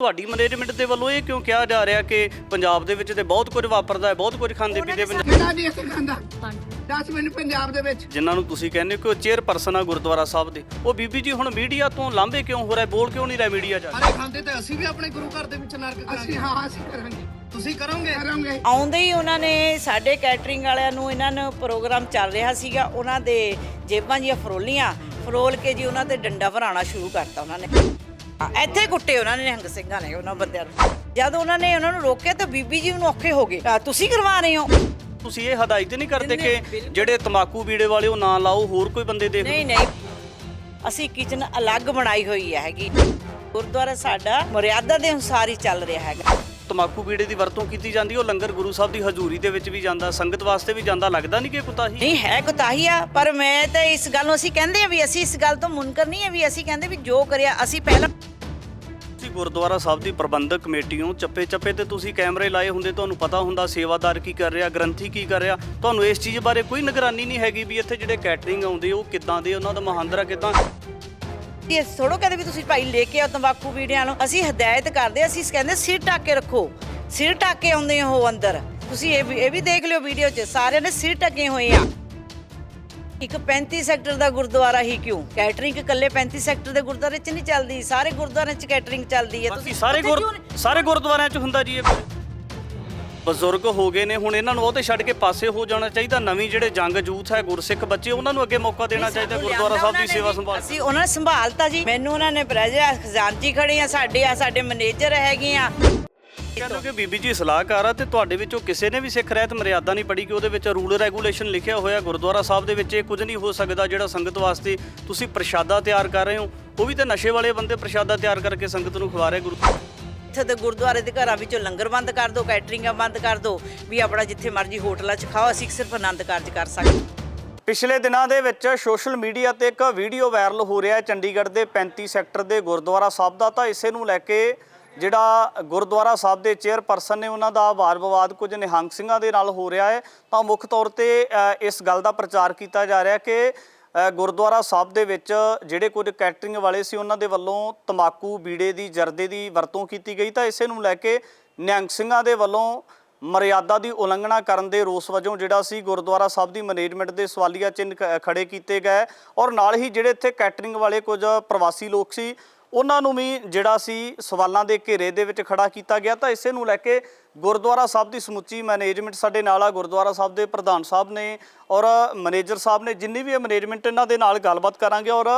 ਤੁਹਾਡੀ ਮੈਨੇਜਮੈਂਟ ਦੇ ਵੱਲੋਂ ਇਹ ਕਿਉਂ ਕਿਹਾ ਜਾ ਰਿਹਾ ਕਿ ਪੰਜਾਬ ਦੇ ਵਿੱਚ ਤੇ ਬਹੁਤ ਕੁਝ ਵਾਪਰਦਾ ਹੈ ਬਹੁਤ ਕੁਝ ਖਾਂਦੇ ਪੀਂਦੇ ਪੰਜਾਬ ਕਿਹੜਾ ਨਹੀਂ ਖਾਂਦਾ? ਦੱਸ ਮੈਨੂੰ ਪੰਜਾਬ ਦੇ ਵਿੱਚ। ਜਿਨ੍ਹਾਂ ਨੂੰ ਤੁਸੀਂ ਕਹਿੰਦੇ ਹੋ ਕਿ ਉਹ ਚੇਅਰਪਰਸਨ ਆ ਗੁਰਦੁਆਰਾ ਸਾਹਿਬ ਦੇ। ਉਹ ਬੀਬੀ ਜੀ ਹੁਣ ਮੀਡੀਆ ਤੋਂ ਲਾਂਭੇ ਕਿਉਂ ਹੋ ਰਿਹਾ ਬੋਲ ਕਿਉਂ ਨਹੀਂ ਰਿਹਾ ਮੀਡੀਆ 'ਚ ਸਾਰੇ ਖਾਂਦੇ ਤੇ ਅਸੀਂ ਵੀ ਆਪਣੇ ਗੁਰੂ ਘਰ ਦੇ ਵਿੱਚ ਨਰਕ ਅਸੀਂ ਕਰਾਂਗੇ ਹਾਂ ਅਸੀਂ ਕਰਾਂਗੇ। ਤੁਸੀਂ ਕਰੋਗੇ? ਕਰਾਂਗੇ। ਆਉਂਦੇ ਹੀ ਉਹਨਾਂ ਨੇ ਸਾਡੇ ਕੈਟਰਿੰਗ ਵਾਲਿਆਂ ਨੂੰ ਇਹਨਾਂ ਨੂੰ ਪ੍ਰੋਗਰਾਮ ਚੱਲ ਰਿਹਾ ਸੀਗਾ। ਉਹਨਾਂ ਦੇ ਜੇਬਾਂ ਜੀਆਂ ਫਰੋਲੀਆਂ ਫਰੋਲ ਕੇ ਜੀ ਉਹਨਾਂ ਤੇ ਡੰਡਾ ਭਰਾਉਣਾ ਸ਼ੁਰੂ ਕਰਤਾ ਉਹਨਾਂ ਨੇ। ਇੱਥੇ ਕੁੱਟੇ ਉਹਨਾਂ ਨੇ ਨਿਹੰਗ ਸਿੰਘਾਂ ਨੇ ਉਹਨਾਂ ਬੰਦਿਆਂ ਨੂੰ। ਜਦ ਉਹਨਾਂ ਨੇ ਉਹਨਾਂ ਨੂੰ ਰੋਕਿਆ ਤਾਂ ਬੀਬੀ ਜੀ ਨੂੰ ਔਖੇ ਹੋ ਗਏ। ਆ, ਤੁਸੀਂ ਕਰਵਾ ਰਹੇ ਹੋ? ਤੁਸੀਂ ਇਹ ਹਦਾਇਤ ਨਹੀਂ ਕਰਦੇ ਕਿ ਜਿਹੜੇ ਤਮਾਕੂ ਬੀੜੇ ਵਾਲੇ ਉਹ ਨਾ ਲਾਓ ਹੋਰ ਕੋਈ ਬੰਦੇ ਦੇਖ ਨਹੀਂ ਨਹੀਂ। ਅਸੀਂ ਕਿਚਨ ਅਲੱਗ ਬਣਾਈ ਹੋਈ ਹੈਗੀ। ਗੁਰਦੁਆਰਾ ਸਾਡਾ ਮਰਿਆਦਾ ਦੇ ਅਨੁਸਾਰ ਹੀ ਚੱਲ ਰਿਹਾ ਹੈਗਾ। ਤਮਾਕੂ ਬੀੜੇ ਦੀ ਵਰਤੋਂ ਕੀਤੀ ਜਾਂਦੀ ਉਹ ਲੰਗਰ ਗੁਰੂ ਸਾਹਿਬ ਦੀ ਹਜ਼ੂਰੀ ਦੇ ਵਿੱਚ ਵੀ ਜਾਂਦਾ ਸੰਗਤ ਵਾਸਤੇ ਵੀ ਜਾਂਦਾ ਲੱਗਦਾ ਨਹੀਂ ਕਿ ਕੁਤਾਹੀ ਨਹੀਂ ਹੈ ਕੁਤਾਹੀ ਆ ਪਰ ਮੈਂ ਤਾਂ ਇਸ ਗੱਲ ਨੂੰ ਅਸੀਂ ਕਹਿੰਦੇ ਆ ਵੀ ਅਸੀਂ ਇਸ ਗੱਲ ਤੋਂ ਮੁਨਕਰ ਨਹੀਂ ਹੈ ਵੀ ਅਸੀਂ ਕਹਿੰਦੇ ਵੀ ਜੋ ਕਰਿਆ ਅਸੀਂ ਪਹਿਲਾਂ ਤੁਸੀਂ ਗੁਰਦੁਆਰਾ ਸਾਹਿਬ ਦੀ ਪ੍ਰਬੰਧਕ ਕਮੇਟੀਓਂ ਚੱਪੇ ਚੱਪੇ ਤੇ ਤੁਸੀਂ ਕੈਮਰੇ ਲਾਏ ਹੁੰਦੇ ਤੁਹਾਨੂੰ ਪਤਾ ਹੁੰਦਾ ਸੇਵਾਦਾਰ ਕੀ ਕਰ ਰਿਹਾ ਗ੍ਰੰਥੀ ਕੀ ਕਰ ਰਿਹਾ। ਤੁਹਾਨੂੰ ਇਸ ਚੀਜ਼ ਬਾਰੇ ਕੋਈ ਨਿਗਰਾਨੀ ਨਹੀਂ ਹੈਗੀ ਵੀ ਇੱਥੇ ਜਿਹੜੇ ਕੈਟਰਿੰਗ ਆਉਂਦੇ ਉਹ ਕਿੱਦਾਂ ਦੇ ਉਹਨਾਂ ਦਾ ਮਹਾਂਦਰਾ ਕਿੱਦਾਂ ਇਹ ਥੋੜੋ ਕਹਿੰਦੇ ਵੀ ਤੁਸੀਂ ਭਾਈ ਲੈ ਕੇ ਆਓ ਤੰਬਾਕੂ ਵੀੜਿਆਂ ਨੂੰ। ਅਸੀਂ ਹਦਾਇਤ ਕਰਦੇ ਅਸੀਂ ਕਹਿੰਦੇ ਸਿਰ ਢੱਕ ਕੇ ਰੱਖੋ। ਸਿਰ ਢੱਕ ਕੇ ਆਉਂਦੇ ਹੋ ਅੰਦਰ। ਤੁਸੀਂ ਇਹ ਵੀ ਇਹ ਵੀ ਦੇਖ ਲਿਓ ਵੀਡੀਓ 'ਚ ਸਾਰਿਆਂ ਨੇ ਸਿਰ ਢੱਕੇ ਹੋਏ ਆ। ਇੱਕ 35 ਸੈਕਟਰ ਦਾ ਗੁਰਦੁਆਰਾ ਹੀ ਕਿਉਂ? ਕੈਟਰਿੰਗ ਇਕੱਲੇ 35 ਸੈਕਟਰ ਦੇ ਗੁਰਦੁਆਰੇ 'ਚ ਨਹੀਂ ਚੱਲਦੀ ਸਾਰੇ ਗੁਰਦੁਆਰਿਆਂ 'ਚ ਕੈਟਰਿੰਗ ਚੱਲਦੀ ਹੈ। ਬਾਕੀ ਸਾਰੇ ਗੁਰ ਗੁਰਦੁਆਰਿਆਂ 'ਚ ਹੁੰਦਾ ਜੀ ਇਹ। ਬਜ਼ੁਰਗ ਹੋ ਗਏ ਨੇ ਹੁਣ ਇਹਨਾਂ ਨੂੰ ਉਹ ਤੇ ਛੱਡ ਕੇ ਪਾਸੇ ਹੋ ਜਾਣਾ ਚਾਹੀਦਾ। ਨਵੀਂ ਜਿਹੜੇ ਜੰਗ ਜੂਥ ਹੈ ਗੁਰਸਿੱਖ ਬੱਚੇ ਉਹਨਾਂ ਨੂੰ ਅੱਗੇ ਮੌਕਾ ਦੇਣਾ ਚਾਹੀਦਾ ਗੁਰਦੁਆਰਾ ਸਾਹਿਬ ਦੀ ਸੇਵਾ ਸੰਭਾਲ। ਅਸੀਂ ਉਹਨਾਂ ਨੇ ਸੰਭਾਲਤਾ ਜੀ। ਮੈਨੂੰ ਉਹਨਾਂ ਨੇ ਪ੍ਰੈਜ਼ਾ ਖਜ਼ਾਨਚੀ ਖੜੇ ਆ ਸਾਡੇ ਆ ਸਾਡੇ ਮੈਨੇਜਰ ਹੈਗੇ ਆ। ਕਹਿੰਦੇ ਕਿ ਬੀਬੀ ਜੀ ਸਲਾਹਕਾਰ ਆ ਤੇ ਤੁਹਾਡੇ ਵਿੱਚੋਂ ਕਿਸੇ ਨੇ ਵੀ ਸਿੱਖ ਰਹਿਤ ਮਰਿਆਦਾ ਨਹੀਂ ਪੜੀ ਕਿ ਉਹਦੇ ਵਿੱਚ ਰੂਲ ਰੈਗੂਲੇਸ਼ਨ ਲਿਖਿਆ ਹੋਇਆ ਗੁਰਦੁਆਰਾ ਸਾਹਿਬ ਦੇ ਵਿੱਚ ਇਹ ਕੁਝ ਨਹੀਂ ਹੋ ਸਕਦਾ ਜਿਹੜਾ ਸੰਗਤ ਵਾਸਤੇ ਤੁਸੀਂ ਪ੍ਰਸ਼ਾਦਾ ਤਿਆਰ ਕਰ ਰਹੇ ਹੋ। ਉਹ ਵੀ ਤਾਂ ਨਸ਼ੇ ਵਾਲੇ ਬੰਦੇ ਪ੍ਰਸ਼ਾਦਾ ਤਿਆਰ ਕਰਕੇ ਸੰਗਤ ਨੂੰ ਖਵਾ ਰਹੇ ਗੁਰੂ ਇੱਥੇ ਤੇ ਗੁਰਦੁਆਰੇ ਦੇ ਘਰਾਂ ਵਿੱਚੋਂ ਲੰਗਰ ਬੰਦ ਕਰ ਦਿਓ, ਕੈਟਰਿੰਗਾਂ ਬੰਦ ਕਰ ਦਿਓ, ਵੀ ਆਪਣਾ ਜਿੱਥੇ ਮਰਜ਼ੀ ਹੋਟਲਾਂ 'ਚ ਖਾਓ, ਅਸੀਂ ਸਿਰਫ ਆਨੰਦ ਕਾਰਜ ਕਰ ਸਕਦੇ ਪਿਛਲੇ ਦਿਨਾਂ ਦੇ ਵਿੱਚ ਸੋਸ਼ਲ ਮੀਡੀਆ ਤੇ ਇੱਕ ਵੀਡੀਓ ਵਾਇਰਲ ਹੋ ਰਿਹਾ ਹੈ ਚੰਡੀਗੜ੍ਹ ਦੇ 35 ਸੈਕਟਰ ਦੇ ਗੁਰਦੁਆਰਾ ਸਾਹਿਬ ਦਾ, ਤਾਂ ਇਸੇ ਨੂੰ ਲੈ ਕੇ ਜਿਹੜਾ ਗੁਰਦੁਆਰਾ ਸਾਹਿਬ ਦੇ ਚੇਅਰਪਰਸਨ ਨੇ ਉਹਨਾਂ ਦਾ ਵਾਰ ਵਿਵਾਦ ਕੁਝ ਨਿਹੰਗ ਸਿੰਘਾਂ ਦੇ ਨਾਲ ਹੋ ਰਿਹਾ ਹੈ। ਤਾਂ ਮੁੱਖ ਤੌਰ ਤੇ ਇਸ ਗੱਲ ਦਾ ਪ੍ਰਚਾਰ ਕੀਤਾ ਜਾ ਰਿਹਾ ਕਿ ਗੁਰਦੁਆਰਾ ਸਾਹਿਬ ਦੇ ਵਿੱਚ ਜਿਹੜੇ ਕੁਝ ਕੈਟਰਿੰਗ ਵਾਲੇ ਸੀ, ਉਹਨਾਂ ਦੇ ਵੱਲੋਂ ਤਮਾਕੂ, ਬੀੜੇ ਦੀ, ਜਰਦੇ ਦੀ ਵਰਤੋਂ ਕੀਤੀ ਗਈ। ਤਾਂ ਇਸੇ ਨੂੰ ਲੈ ਕੇ ਨਿਹੰਗ ਸਿੰਘਾਂ ਦੇ ਵੱਲੋਂ ਮਰਿਆਦਾ ਦੀ ਉਲੰਘਣਾ ਕਰਨ ਦੇ ਰੋਸ ਵਜੋਂ ਜਿਹੜਾ ਸੀ, ਗੁਰਦੁਆਰਾ ਸਾਹਿਬ ਦੀ ਮੈਨੇਜਮੈਂਟ ਦੇ ਸਵਾਲੀਆ ਚਿੰਨ੍ਹ ਖ- ਖੜੇ ਕੀਤੇ ਗਏ। ਔਰ ਨਾਲ ਹੀ ਜਿਹੜੇ ਇੱਥੇ ਕੈਟਰਿੰਗ ਵਾਲੇ ਕੁਝ ਪ੍ਰਵਾਸੀ ਲੋਕ ਸੀ ਉਹਨਾਂ ਨੂੰ ਵੀ ਜਿਹੜਾ ਸੀ ਸਵਾਲਾਂ ਦੇ ਘੇਰੇ ਦੇ ਵਿੱਚ ਖੜਾ ਕੀਤਾ ਗਿਆ ਤਾਂ ਇਸੇ ਨੂੰ ਲੈ ਕੇ ਗੁਰਦੁਆਰਾ ਸਾਹਿਬ ਦੀ ਸਮੁੱਚੀ ਮੈਨੇਜਮੈਂਟ ਸਾਡੇ ਨਾਲ ਆ। ਗੁਰਦੁਆਰਾ ਸਾਹਿਬ ਦੇ ਪ੍ਰਧਾਨ ਸਾਹਿਬ ਨੇ ਔਰ ਮੈਨੇਜਰ ਸਾਹਿਬ ਨੇ ਜਿੰਨੀ ਵੀ ਮੈਨੇਜਮੈਂਟ ਇਹਨਾਂ ਦੇ ਨਾਲ ਗੱਲਬਾਤ ਕਰਾਂਗੇ ਔਰ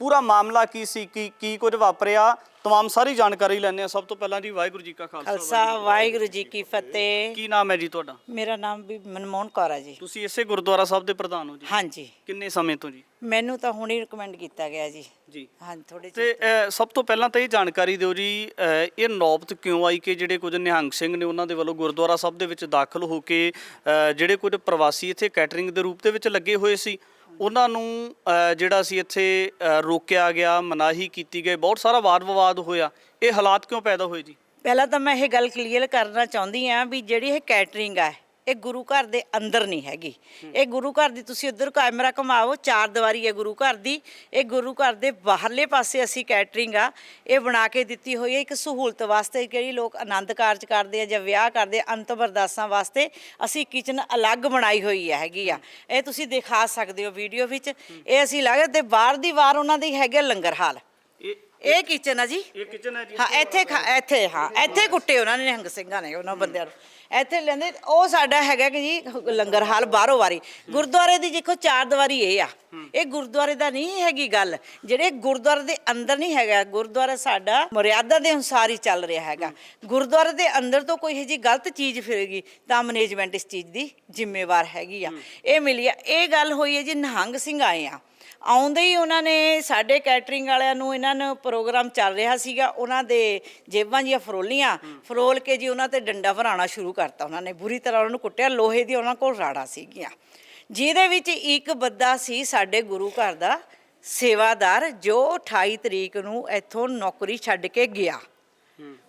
ਪੂਰਾ ਮਾਮਲਾ ਕੀ ਸੀ ਕੀ ਕੀ ਕੁਝ ਵਾਪਰਿਆ तमाम ਸਾਰੀ ਜਾਣਕਾਰੀ ਲੈਣੇ ਆ ਸਭ ਤੋਂ ਪਹਿਲਾਂ ਜੀ ਵਾਹਿਗੁਰੂ ਜੀ ਕਾ ਖਾਲਸਾ ਖਾਲਸਾ ਵਾਹਿਗੁਰੂ ਜੀ ਕੀ ਫਤਿਹ ਕੀ ਨਾਮ ਹੈ ਜੀ ਤੁਹਾਡਾ ਮੇਰਾ ਨਾਮ ਵੀ ਮਨਮੋਹਨ ਕੌਰ ਹੈ ਜੀ ਤੁਸੀਂ ਇਸੇ ਗੁਰਦੁਆਰਾ ਸਾਹਿਬ ਦੇ ਪ੍ਰਧਾਨ ਹੋ ਜੀ ਹਾਂਜੀ ਕਿੰਨੇ ਸਮੇਂ ਤੋਂ ਜੀ ਮੈਨੂੰ ਤਾਂ ਹੁਣੇ ਰਿਕਮੈਂਡ ਕੀਤਾ ਗਿਆ ਜੀ ਜੀ ਹਾਂਜੀ ਥੋੜੇ ਤੇ ਅ, ਸਭ ਤੋਂ ਪਹਿਲਾਂ ਤਾਂ ਇਹ ਜਾਣਕਾਰੀ ਦਿਓ ਜੀ ਅ, ਇਹ ਨੌਬਤ ਕਿਉਂ ਆਈ ਕਿ ਜਿਹੜੇ ਕੁਝ ਨਿਹੰਗ ਸਿੰਘ ਨੇ ਉਹਨਾਂ ਦੇ ਵੱਲੋਂ ਗੁਰਦੁਆਰਾ ਸਾਹਿਬ ਦੇ ਵਿੱਚ ਦਾਖਲ ਹੋ ਕੇ ਅ, ਜਿਹੜੇ ਕੁਝ ਪ੍ਰਵਾਸੀ ਇੱਥੇ ਕੈਟਰਿੰਗ ਦੇ ਰੂਪ ਦੇ ਵਿੱਚ ਲੱਗੇ ਹੋਏ ਸੀ ਉਹਨਾਂ ਨੂੰ ਜਿਹੜਾ ਸੀ ਇੱਥੇ ਰੋਕਿਆ ਗਿਆ, ਮਨਾਹੀ ਕੀਤੀ ਗਈ, ਬਹੁਤ ਸਾਰਾ ਵਾਦ ਵਿਵਾਦ ਹੋਇਆ। ਇਹ ਹਾਲਾਤ ਕਿਉਂ ਪੈਦਾ ਹੋਏ ਜੀ? ਪਹਿਲਾਂ ਤਾਂ ਮੈਂ ਇਹ ਗੱਲ ਕਲੀਅਰ ਕਰਨਾ ਚਾਹੁੰਦੀ ਆ ਵੀ ਜਿਹੜੀ ਇਹ ਕੈਟਰਿੰਗ ਆ ਇਹ ਗੁਰੂ ਘਰ ਦੇ ਅੰਦਰ ਨਹੀਂ ਹੈਗੀ। ਇਹ ਗੁਰੂ ਘਰ ਦੀ ਤੁਸੀਂ ਉਧਰ ਕੈਮਰਾ ਘੁਮਾਓ ਚਾਰ ਦੀਵਾਰੀ ਹੈ ਗੁਰੂ ਘਰ ਦੀ। ਇਹ ਗੁਰੂ ਘਰ ਦੇ ਬਾਹਰਲੇ ਪਾਸੇ ਅਸੀਂ ਕੈਟਰਿੰਗ ਆ। ਇਹ ਬਣਾ ਕੇ ਦਿੱਤੀ ਹੋਈ ਹੈ ਇੱਕ ਸਹੂਲਤ ਵਾਸਤੇ ਜਿਹੜੀ ਲੋਕ ਆਨੰਦ ਕਾਰਜ ਕਰਦੇ ਆ ਜਾਂ ਵਿਆਹ ਕਰਦੇ ਆ ਅੰਤਮ ਅਰਦਾਸਾਂ ਵਾਸਤੇ ਅਸੀਂ ਕਿਚਨ ਅਲੱਗ ਬਣਾਈ ਹੋਈ ਹੈ ਹੈਗੀ ਆ। ਇਹ ਤੁਸੀਂ ਦਿਖਾ ਸਕਦੇ ਹੋ ਵੀਡੀਓ ਵਿੱਚ। ਇਹ ਅਸੀਂ ਲੱਗਦੇ ਤੇ ਬਾਹਰ ਦੀ ਵਾਰ ਉਹਨਾਂ ਦੀ ਹੈਗੇ ਲੰਗਰ ਹਾਲ। ਇਹ ਕਿਚਨ ਆ ਜੀ। ਇਹ ਕਿਚਨ ਹੈ ਜੀ। ਹਾਂ ਇੱਥੇ ਇੱਥੇ ਹਾਂ ਇੱਥੇ ਕੁੱਟੇ ਉਹਨਾਂ ਨੇ ਨਿਹੰਗ ਸਿੰਘਾਂ ਨੇ ਉਹਨਾਂ ਬੰਦਿਆਂ ਨੂੰ। ਇੱਥੇ ਲੈਂਦੇ, ਉਹ ਸਾਡਾ ਹੈਗਾ ਕਿ ਜੀ ਲੰਗਰ ਹਾਲ ਬਾਹਰੋਂ ਵਾਰੀ। ਗੁਰਦੁਆਰੇ ਦੀ ਦੇਖੋ ਚਾਰ ਦੀਵਾਰੀ ਇਹ ਆ। ਇਹ ਗੁਰਦੁਆਰੇ ਦਾ ਨਹੀਂ ਹੈਗੀ ਗੱਲ। ਜਿਹੜੇ ਗੁਰਦੁਆਰੇ ਦੇ ਅੰਦਰ ਨਹੀਂ ਹੈਗਾ, ਗੁਰਦੁਆਰਾ ਸਾਡਾ ਮਰਿਆਦਾ ਦੇ ਅਨੁਸਾਰ ਹੀ ਚੱਲ ਰਿਹਾ ਹੈਗਾ। ਗੁਰਦੁਆਰੇ ਦੇ ਅੰਦਰ ਤੋਂ ਕੋਈ ਇਹੋ ਜੀ ਗਲਤ ਚੀਜ਼ ਫਿਰੇਗੀ, ਤਾਂ ਮੈਨੇਜਮੈਂਟ ਇਸ ਚੀਜ਼ ਦੀ ਜ਼ਿੰਮੇਵਾਰ ਹੈਗੀ ਆ। ਇਹ ਮਿਲੀ ਆ। ਇਹ ਗੱਲ ਹੋਈ ਹੈ ਜੀ ਨਿਹੰਗ ਸਿੰਘ ਆਏ ਆ। ਆਉਂਦੇ ਹੀ ਉਹਨਾਂ ਨੇ ਸਾਡੇ ਕੈਟਰਿੰਗ ਵਾਲਿਆਂ ਨੂੰ ਇਹਨਾਂ ਨੂੰ ਪ੍ਰੋਗਰਾਮ ਚੱਲ ਰਿਹਾ ਸੀਗਾ, ਉਹਨਾਂ ਦੇ ਜੇਬਾਂ ਜੀਆਂ ਫਰੋਲੀਆਂ, ਫਰੋਲ ਕੇ ਜੀ ਉਹਨਾਂ ਤੇ ਡੰਡਾ ਭਰਾਉਣਾ ਸ਼ੁਰੂ ਕਰਤਾ ਉਹਨਾਂ ਨੇ। ਬੁਰੀ ਤਰ੍ਹਾਂ ਉਹਨਾਂ ਨੂੰ ਕੁੱਟਿਆ, ਲੋਹੇ ਦੀ ਉਹਨਾਂ ਕੋਲ ਰਾੜਾ ਸੀਗੀਆਂ। ਜਿਹਦੇ ਵਿੱਚ ਇੱਕ ਬੰਦਾ ਸੀ ਸਾਡੇ ਗੁਰੂ ਘਰ ਦਾ ਸੇਵਾਦਾਰ, ਜੋ 28 ਤਰੀਕ ਨੂੰ ਇੱਥੋਂ ਨੌਕਰੀ ਛੱਡ ਕੇ ਗਿਆ।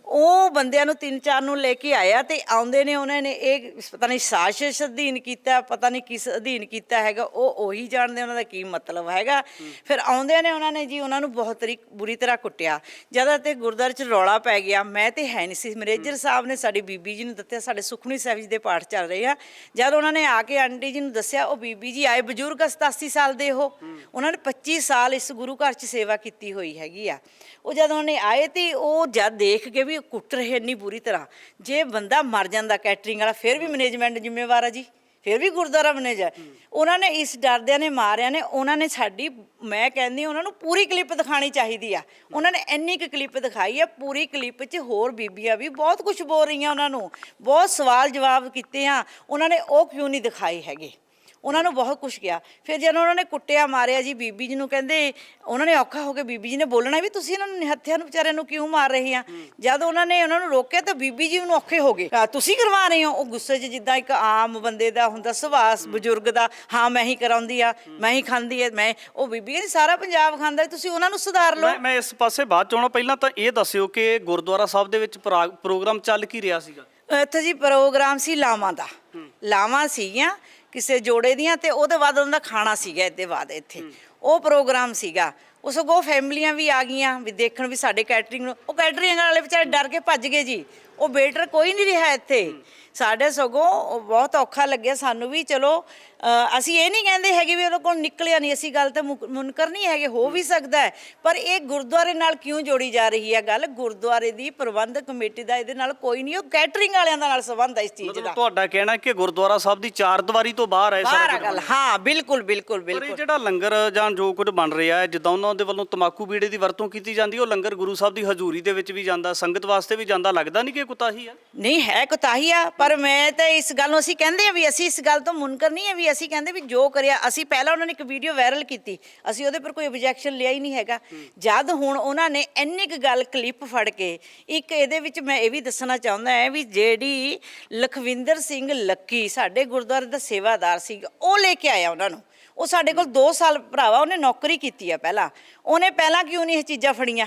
ਉਹ ਬੰਦਿਆਂ ਨੂੰ ਤਿੰਨ ਚਾਰ ਨੂੰ ਲੈ ਕੇ ਆਇਆ ਤੇ ਆਉਂਦੇ ਨੇ, ਉਹਨਾਂ ਨੇ ਇਹ ਪਤਾ ਨਹੀਂ ਸਾਜ਼ਿਸ਼ ਅਧੀਨ ਕੀਤਾ, ਪਤਾ ਨਹੀਂ ਕਿਸ ਅਧੀਨ ਕੀਤਾ ਹੈਗਾ, ਉਹ ਉਹੀ ਜਾਣਦੇ ਉਹਨਾਂ ਦਾ ਕੀ ਮਤਲਬ ਹੈਗਾ। ਫਿਰ ਆਉਂਦੇ ਨੇ ਉਹਨਾਂ ਨੇ ਜੀ ਉਹਨਾਂ ਨੂੰ ਬਹੁਤ ਤਰੀ ਬੁਰੀ ਤਰ੍ਹਾਂ ਕੁੱਟਿਆ। ਜਦ ਤੇ ਗੁਰਦੁਆਰੇ 'ਚ ਰੌਲਾ ਪੈ ਗਿਆ, ਮੈਂ ਤੇ ਹੈ ਨਹੀਂ ਸੀ। ਮੈਨੇਜਰ ਸਾਹਿਬ ਨੇ ਸਾਡੀ ਬੀਬੀ ਜੀ ਨੂੰ ਦੱਸਿਆ, ਸਾਡੇ ਸੁਖਮਨੀ ਸਾਹਿਬ ਜੀ ਦੇ ਪਾਠ ਚੱਲ ਰਹੇ ਆ। ਜਦ ਉਹਨਾਂ ਨੇ ਆ ਕੇ ਆਂਟੀ ਜੀ ਨੂੰ ਦੱਸਿਆ, ਉਹ ਬੀਬੀ ਜੀ ਆਏ ਬਜ਼ੁਰਗ 87 ਸਾਲ ਦੇ ਉਹ ਉਹਨਾਂ ਨੇ 25 ਸਾਲ ਇਸ ਗੁਰੂ ਘਰ 'ਚ ਸੇਵਾ ਕੀਤੀ ਹੋਈ ਹੈਗੀ ਆ। ਉਹ ਜਦ ਉਹਨਾਂ ਨੇ ਆਏ ਤੇ ਉਹ ਜਦ ਦੇਖ ਕੇ ਵੀ ਉਹ ਕੁੱਟ ਰਹੇ ਨਹੀਂ ਪੂਰੀ ਤਰ੍ਹਾਂ। ਜੇ ਬੰਦਾ ਮਰ ਜਾਂਦਾ ਕੈਟਰਿੰਗ ਵਾਲਾ, ਫਿਰ ਵੀ ਮੈਨੇਜਮੈਂਟ ਜ਼ਿੰਮੇਵਾਰ ਆ ਜੀ। ਫਿਰ ਵੀ ਗੁਰਦੁਆਰਾ ਮੈਨੇਜਰ ਉਹਨਾਂ ਨੇ ਇਸ ਡਰਦਿਆਂ ਨੇ ਮਾਰਿਆ ਨੇ, ਉਹਨਾਂ ਨੇ ਸਾਡੀ, ਮੈਂ ਕਹਿੰਦੀ ਉਹਨਾਂ ਨੂੰ ਪੂਰੀ ਕਲਿੱਪ ਦਿਖਾਣੀ ਚਾਹੀਦੀ ਆ। ਉਹਨਾਂ ਨੇ ਇੰਨੀ ਕੁ ਕਲਿੱਪ ਦਿਖਾਈ ਆ, ਪੂਰੀ ਕਲਿੱਪ 'ਚ ਹੋਰ ਬੀਬੀਆਂ ਵੀ ਬਹੁਤ ਕੁਝ ਬੋਲ ਰਹੀਆਂ ਉਹਨਾਂ ਨੂੰ। ਬਹੁਤ ਸਵਾਲ ਜਵਾਬ ਕੀਤੇ ਆ। ਉਹਨਾਂ ਨੇ ਉਹ ਕਿਉਂ ਨਹੀਂ ਦਿਖਾਈ ਹੈਗੇ? ਉਹਨਾਂ ਨੂੰ ਬਹੁਤ ਕੁਝ ਕਿਹਾ। ਫਿਰ ਜਦੋਂ ਉਹਨਾਂ ਨੇ ਕੁੱਟਿਆ ਮਾਰਿਆ ਜੀ ਬੀਬੀ ਜੀ ਨੂੰ ਕਹਿੰਦੇ ਉਹਨਾਂ ਨੇ ਔਖਾ ਹੋ ਕੇ ਬੀਬੀ ਜੀ ਨੇ ਬੋਲਣਾ ਵੀ ਤੁਸੀਂ ਇਹਨਾਂ ਨੂੰ ਨਿਹੱਥਿਆਂ ਨੂੰ ਵਿਚਾਰਿਆਂ ਨੂੰ ਕਿਉਂ ਮਾਰ ਰਹੇ ਆ? ਜਦ ਉਹਨਾਂ ਨੇ ਉਹਨਾਂ ਨੂੰ ਰੋਕਿਆ ਤਾਂ ਬੀਬੀ ਜੀ ਨੂੰ ਔਖੇ ਹੋ ਗਏ। "ਆ, ਤੁਸੀਂ ਕਰਵਾ ਰਹੇ ਹੋ? ਉਹ ਗੁੱਸੇ 'ਚ ਜਿੱਦਾਂ ਇੱਕ ਆਮ ਬੰਦੇ ਦਾ ਹੁੰਦਾ ਸੁਭਾਅ ਬਜ਼ੁਰਗ ਦਾ ਹਾਂ ਮੈਂ ਹੀ ਕਰਾਉਂਦੀ ਆ ਮੈਂ ਹੀ ਖਾਂਦੀ ਆ ਮੈਂ ਉਹ ਬੀਬੀ ਕਹਿੰਦੀ ਸਾਰਾ ਪੰਜਾਬ ਖਾਂਦਾ ਤੁਸੀਂ ਉਹਨਾਂ ਨੂੰ ਸੁਧਾਰ ਲਓ। ਮੈਂ ਮੈਂ ਇਸ ਪਾਸੇ ਬਾਅਦ ਚ ਆਉਣਾ ਪਹਿਲਾਂ ਤਾਂ ਇਹ ਦੱਸਿਓ ਕਿ ਗੁਰਦੁਆਰਾ ਸਾਹਿਬ ਦੇ ਵਿੱਚ ਪ੍ਰਾ- ਪ੍ਰੋਗਰਾਮ ਚੱਲ ਕੀ ਰਿਹਾ ਸੀਗਾ? ਇੱਥੇ ਜੀ ਪ੍ਰੋਗਰਾਮ ਸੀ ਲਾਵਾਂ ਦਾ। ਲਾਵਾਂ ਸੀਗੀਆਂ ਕਿਸੇ ਜੋੜੇ ਦੀਆਂ ਤੇ ਉਹਦੇ ਬਾਅਦ ਉਹਨਾਂ ਦਾ ਖਾਣਾ ਸੀਗਾ ਇਹਦੇ ਬਾਅਦ ਇੱਥੇ। ਉਹ ਪ੍ਰੋਗਰਾਮ ਸੀਗਾ। ਉਹ ਸਗੋਂ ਫੈਮਲੀਆਂ ਵੀ ਆ ਗਈਆਂ ਵੀ ਦੇਖਣ ਵੀ ਸਾਡੇ ਕੈਟਰਿੰਗ ਨੂੰ ਉਹ ਕੈਟਰਿੰਗ ਵਾਲੇ ਵਿਚਾਰੇ ਡਰ ਕੇ ਭੱਜ ਗਏ ਜੀ। ਉਹ ਵੇਟਰ ਕੋਈ ਨਹੀਂ ਰਿਹਾ ਇੱਥੇ। ਸਾਡੇ ਸਗੋਂ ਬਹੁਤ ਔਖਾ ਲੱਗਿਆ ਸਾਨੂੰ ਵੀ ਚਲੋ ਅਸੀਂ ਇਹ ਨਹੀਂ ਕਹਿੰਦੇ ਹੈਗੇ ਵੀ ਉਹਦੇ ਕੋਲ ਨਿਕਲਿਆ ਨਹੀਂ ਅਸੀਂ ਗੱਲ ਤੇ ਮੁਨਕਰ ਨਹੀਂ ਹੈਗੇ ਹੋ ਵੀ ਸਕਦਾ ਹੈ। ਪਰ ਇਹ ਗੁਰਦੁਆਰੇ ਨਾਲ ਕਿਉਂ ਜੋੜੀ ਜਾ ਰਹੀ ਹੈ ਗੱਲ? ਗੁਰਦੁਆਰੇ ਦੀ ਪ੍ਰਬੰਧਕ ਕਮੇਟੀ ਦਾ ਇਹਦੇ ਨਾਲ ਕੋਈ ਨਹੀਂ ਉਹ ਕੈਟਰਿੰਗ ਵਾਲਿਆਂ ਦਾ ਨਾਲ ਸੰਬੰਧ ਹੈ ਇਸ ਚੀਜ਼ ਦਾ। ਤੁਹਾਡਾ ਕਹਿਣਾ ਕਿ ਗੁਰਦੁਆਰਾ ਸਾਹਿਬ ਦੀ ਚਾਰ ਦੀਵਾਰੀ ਤੋਂ ਬਾਹਰ ਹੈ ਸਾਰਾ ਗੱਲ ਹਾਂ ਬਿਲਕੁਲ ਬਿਲਕੁਲ ਪਰ ਬਿਲਕੁਲ। ਜਿਹੜਾ ਲੰਗਰ ਜਾਂ ਜੋ ਕੁਝ ਬਣ ਰਿਹਾ ਹੈ ਜਿੱਦਾਂ ਉਹਨਾਂ ਦੇ ਵੱਲੋਂ ਤਮਾਕੂ ਬੀੜੇ ਦੀ ਵਰਤੋਂ ਕੀਤੀ ਜਾਂਦੀ ਉਹ ਲੰਗਰ ਗੁਰੂ ਸਾਹਿਬ ਦੀ ਹਜ਼ੂਰੀ ਦੇ ਵਿੱਚ ਵੀ ਜਾਂਦਾ ਸੰਗਤ ਵਾਸਤੇ ਵੀ ਜਾਂਦਾ ਲੱਗਦਾ ਨਹੀਂ ਕਿ ਕੁਤਾਹੀ ਹੈ ਨਹੀਂ ਹੈ ਕੁਤਾਹੀ ਆ ਪਰ ਮੈਂ ਤਾਂ ਇਸ ਗੱਲ ਨੂੰ ਅਸੀਂ ਕਹਿੰਦੇ ਆ ਵੀ ਅਸੀਂ ਇਸ ਗੱਲ ਤੋਂ ਮੁਨਕਰ ਨਹੀਂ ਹੈ ਵੀ ਅਸੀਂ ਕਹਿੰਦੇ ਵੀ ਜੋ ਕਰਿਆ ਅਸੀਂ ਪਹਿਲਾਂ ਉਹਨਾਂ ਨੇ ਇੱਕ ਵੀਡੀਓ ਵਾਇਰਲ ਕੀਤੀ। ਅਸੀਂ ਉਹਦੇ ਪਰ ਕੋਈ ਆਬਜੈਕਸ਼ਨ ਲਿਆ ਹੀ ਨਹੀਂ ਹੈਗਾ। ਜਦ ਹੁਣ ਉਹਨਾਂ ਨੇ ਇੰਨੀ ਕੁ ਗੱਲ ਕਲਿੱਪ ਫੜ ਕੇ ਇੱਕ ਇਹਦੇ ਵਿੱਚ ਮੈਂ ਇਹ ਵੀ ਦੱਸਣਾ ਚਾਹੁੰਦਾ ਹਾਂ ਵੀ ਜਿਹੜੀ ਲਖਵਿੰਦਰ ਸਿੰਘ ਲੱਕੀ ਸਾਡੇ ਗੁਰਦੁਆਰੇ ਦਾ ਸੇਵਾਦਾਰ ਸੀ ਉਹ ਲੈ ਕੇ ਆਇਆ ਉਹਨਾਂ ਨੂੰ। ਉਹ ਸਾਡੇ ਕੋਲ 2 ਸਾਲ ਭਰਾਵਾ ਉਹਨੇ ਨੌਕਰੀ ਕੀਤੀ ਆ ਪਹਿਲਾਂ। ਉਹਨੇ ਪਹਿਲਾਂ ਕਿਉਂ ਨਹੀਂ ਇਹ ਚੀਜ਼ਾਂ ਫੜੀਆਂ?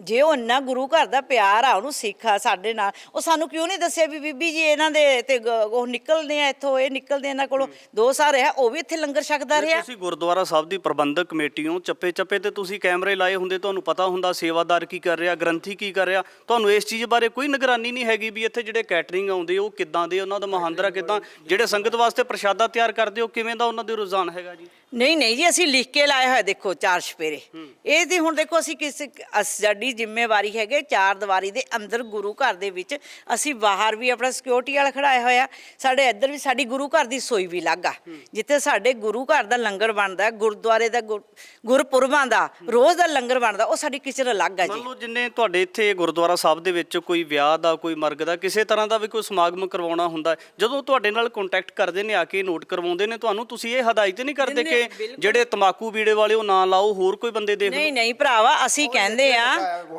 ਜੇ ਉਹ ਇੰਨਾ ਗੁਰੂ ਘਰ ਦਾ ਪਿਆਰ ਆ ਉਹਨੂੰ ਸਿੱਖ ਆ ਸਾਡੇ ਨਾਲ। ਉਹ ਸਾਨੂੰ ਕਿਉਂ ਨਹੀਂ ਦੱਸਿਆ ਵੀ ਬੀਬੀ ਜੀ ਇਹਨਾਂ ਦੇ ਤੇ ਗ- ਉਹ ਨਿਕਲਦੇ ਆ ਇੱਥੋਂ ਇਹ ਨਿਕਲਦੇ ਇਹਨਾਂ ਕੋਲੋਂ। ਦੋ ਸਾਲ ਰਿਹਾ ਉਹ ਵੀ ਇੱਥੇ ਲੰਗਰ ਛਕਦਾ ਰਿਹਾ। ਤੁਸੀਂ ਗੁਰਦੁਆਰਾ ਸਾਹਿਬ ਦੀ ਪ੍ਰਬੰਧਕ ਕਮੇਟੀ ਹੋ ਚੱਪੇ ਚੱਪੇ ਤੇ ਤੁਸੀਂ ਕੈਮਰੇ ਲਾਏ ਹੁੰਦੇ ਤੁਹਾਨੂੰ ਪਤਾ ਹੁੰਦਾ ਸੇਵਾਦਾਰ ਕੀ ਕਰ ਰਿਹਾ ਗ੍ਰੰਥੀ ਕੀ ਕਰ ਰਿਹਾ। ਤੁਹਾਨੂੰ ਇਸ ਚੀਜ਼ ਬਾਰੇ ਕੋਈ ਨਿਗਰਾਨੀ ਨਹੀਂ ਹੈਗੀ ਵੀ ਇੱਥੇ ਜਿਹੜੇ ਕੈਟਰਿੰਗ ਆਉਂਦੇ ਉਹ ਕਿੱਦਾਂ ਦੇ ਉਹਨਾਂ ਦਾ ਮਹਾਂਦਰਾ ਕਿੱਦਾਂ ਜਿਹੜੇ ਸੰਗਤ ਵਾਸਤੇ ਪ੍ਰਸ਼ਾਦਾ ਤਿਆਰ ਕਰਦੇ ਹੋ ਕਿਵੇਂ ਦਾ ਉਹਨਾਂ ਦੇ ਰੁਝਾਨ ਹੈਗਾ ਜੀ? ਨਹੀਂ ਨਹੀਂ ਜੀ ਅਸੀਂ ਲਿਖ ਕੇ ਲਾਇਆ ਹੋਇਆ ਦੇਖੋ ਚਾਰ ਛਪੇਰੇ। ਇਹ ਦੀ ਹੁਣ ਦੇਖੋ ਅਸੀਂ ਕਿਸ ਸਾਡੀ ਜ਼ਿੰਮੇਵਾਰੀ ਹੈਗੇ ਚਾਰ ਦੀਵਾਰੀ ਦੇ ਅੰਦਰ ਗੁਰੂ ਘਰ ਦੇ ਵਿੱਚ। ਅਸੀਂ ਬਾਹਰ ਵੀ ਆਪਣਾ ਸਿਕਿਉਰਿਟੀ ਵਾਲਾ ਖੜਾਇਆ ਹੋਇਆ। ਸਾਡੇ ਇੱਧਰ ਵੀ ਸਾਡੀ ਗੁਰੂ ਘਰ ਦੀ ਸੋਈ ਵੀ ਲੱਗਾ ਜਿੱਥੇ ਸਾਡੇ ਗੁਰੂ ਘਰ ਦਾ ਲੰਗਰ ਬਣਦਾ ਗੁਰਦੁਆਰੇ ਦਾ ਗੁਰ- ਗੁਰਪੁਰਬਾਂ ਦਾ ਰੋਜ਼ ਦਾ ਲੰਗਰ ਬਣਦਾ ਉਹ ਸਾਡੀ ਕਿਚਨ ਅਲੱਗ ਆ ਜੀ। ਮੰਨ ਲਓ ਜਿੰਨੇ ਤੁਹਾਡੇ ਇੱਥੇ ਗੁਰਦੁਆਰਾ ਸਾਹਿਬ ਦੇ ਵਿੱਚ ਕੋਈ ਵਿਆਹ ਦਾ ਕੋਈ ਮਰਗ ਦਾ ਕਿਸੇ ਤਰ੍ਹਾਂ ਦਾ ਵੀ ਕੋਈ ਸਮਾਗਮ ਕਰਵਾਉਣਾ ਹੁੰਦਾ ਜਦੋਂ ਤੁਹਾਡੇ ਨਾਲ ਕੰਟੈਕਟ ਕਰਦੇ ਨੇ ਆ ਕੇ ਨੋਟ ਕਰਵਾਉਂਦੇ ਨੇ ਤੁਹਾਨੂੰ ਤੁਸੀਂ ਇਹ ਹਦਾਇਤ ਨਹੀਂ ਕਰਦੇ ਕਿ ਜਿਹੜੇ ਤਮਾਕੂ ਬੀੜੇ ਵਾਲੇ ਉਹ ਨਾ ਲਾਓ ਹੋਰ ਕੋਈ ਬੰਦੇ ਦੇਖ ਨਹੀਂ ਨਹੀਂ ਭਰਾਵਾ ਅਸੀਂ ਕਹਿੰਦੇ ਆ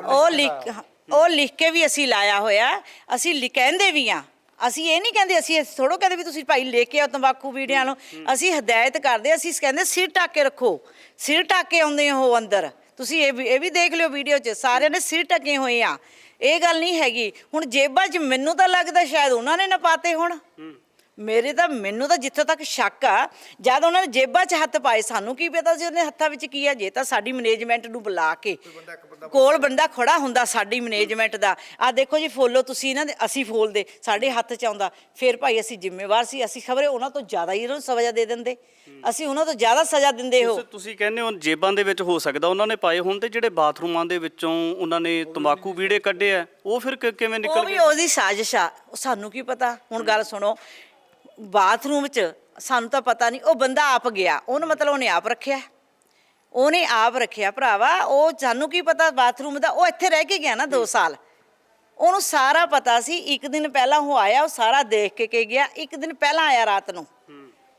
ਉਹ ਲਿਖ ਉਹ ਲਿਖ ਕੇ ਵੀ ਅਸੀਂ ਲਾਇਆ ਹੋਇਆ ਅਸੀਂ ਲਿ- ਕਹਿੰਦੇ ਵੀ ਆ। ਅਸੀਂ ਇਹ ਨਹੀਂ ਕਹਿੰਦੇ ਅਸੀਂ ਥੋੜੋ ਕਹਿੰਦੇ ਵੀ ਤੁਸੀਂ ਭਾਈ ਲੈ ਕੇ ਆਓ ਤੰਬਾਕੂ ਵੀੜਿਆਂ ਨੂੰ। ਅਸੀਂ ਹਦਾਇਤ ਕਰਦੇ ਅਸੀਂ ਕਹਿੰਦੇ ਸਿਰ ਢੱਕ ਕੇ ਰੱਖੋ। ਸਿਰ ਢੱਕ ਕੇ ਆਉਂਦੇ ਹੋ ਅੰਦਰ। ਤੁਸੀਂ ਇਹ ਵੀ ਇਹ ਵੀ ਦੇਖ ਲਿਓ ਵੀਡੀਓ 'ਚ ਸਾਰਿਆਂ ਨੇ ਸਿਰ ਢੱਕੇ ਹੋਏ ਆ। ਇਹ ਗੱਲ ਨਹੀਂ ਹੈਗੀ। ਹੁਣ ਜੇਬਾਂ 'ਚ ਮੈਨੂੰ ਤਾਂ ਲੱਗਦਾ ਸ਼ਾਇਦ ਉਹਨਾਂ ਨੇ ਨਾ ਪਾਤੇ ਹੁਣ। ਮੇਰੇ ਤਾਂ ਮੈਨੂੰ ਤਾਂ ਜਿੱਥੇ ਤੱਕ ਸ਼ੱਕ ਆ ਜਦ ਉਹਨਾਂ ਨੇ ਜੇਬਾਂ 'ਚ ਹੱਥ ਪਾਏ ਸਾਨੂੰ ਕੀ ਪਤਾ ਸੀ ਉਹਨੇ ਹੱਥਾਂ ਵਿੱਚ ਕੀ ਆ ਜੇ ਤਾਂ ਸਾਡੀ ਮੈਨੇਜਮੈਂਟ ਨੂੰ ਬੁਲਾ ਕੇ ਕੋਲ ਬੰਦਾ ਖੜਾ ਹੁੰਦਾ ਸਾਡੀ ਮੈਨੇਜਮੈਂਟ ਦਾ ਆ ਦੇਖੋ ਜੀ ਫੋਲੋ ਤੁਸੀਂ ਇਹਨਾਂ ਦੇ ਅਸੀਂ ਫੋਲਦੇ ਸਾਡੇ ਹੱਥ 'ਚ ਆਉਂਦਾ ਫਿਰ ਭਾਈ ਅਸੀਂ ਜ਼ਿੰਮੇਵਾਰ ਸੀ ਅਸੀਂ ਖਬਰੇ ਉਹਨਾਂ ਤੋਂ ਜ਼ਿਆਦਾ ਹੀ ਉਹਨਾਂ ਨੂੰ ਸਜ਼ਾ ਦੇ ਦਿੰਦੇ ਅਸੀਂ ਉਹਨਾਂ ਤੋਂ ਜ਼ਿਆਦਾ ਸਜ਼ਾ ਦਿੰਦੇ ਹੋ। ਤੁਸੀਂ- ਤੁਸੀਂ ਕਹਿੰਦੇ ਹੋ ਜੇਬਾਂ ਦੇ ਵਿੱਚ ਹੋ ਸਕਦਾ ਉਹਨਾਂ ਨੇ ਪਾਏ ਹੋਣ ਤੇ ਜਿਹੜੇ ਬਾਥਰੂਮਾਂ ਦੇ ਵਿੱਚੋਂ ਉਹਨਾਂ ਨੇ ਤਮਾਕੂ ਬੀੜੇ ਕੱਢੇ ਆ ਉਹ ਫਿਰ ਕਿ- ਕਿਵੇਂ ਉਹ ਨਿਕਲ ਵੀ ਗਏ? ਉਹਦੀ ਸਾਜ਼ਿਸ਼ ਆ ਉਹ ਸਾਨੂੰ ਕੀ ਪਤਾ? ਹੁਣ ਗੱਲ ਸੁਣੋ ਬਾਥਰੂਮ 'ਚ ਸਾਨੂੰ ਤਾਂ ਪਤਾ ਨਹੀਂ ਉਹ ਬੰਦਾ ਆਪ ਗਿਆ। ਉਹਨੂੰ ਮਤਲਬ ਉਹਨੇ ਆਪ ਰੱਖਿਆ। ਉਹਨੇ ਆਪ ਰੱਖਿਆ ਭਰਾਵਾ। ਉਹ ਸਾਨੂੰ ਕੀ ਪਤਾ ਬਾਥਰੂਮ ਦਾ ਉਹ ਇੱਥੇ ਰਹਿ ਕੇ ਗਿਆ ਨਾ 2 ਸਾਲ। ਉਹਨੂੰ ਸਾਰਾ ਪਤਾ ਸੀ। ਇੱਕ ਦਿਨ ਪਹਿਲਾਂ ਉਹ ਆਇਆ ਉਹ ਸਾਰਾ ਦੇਖ ਕੇ ਕੇ ਗਿਆ। ਇੱਕ ਦਿਨ ਪਹਿਲਾਂ ਆਇਆ ਰਾਤ ਨੂੰ।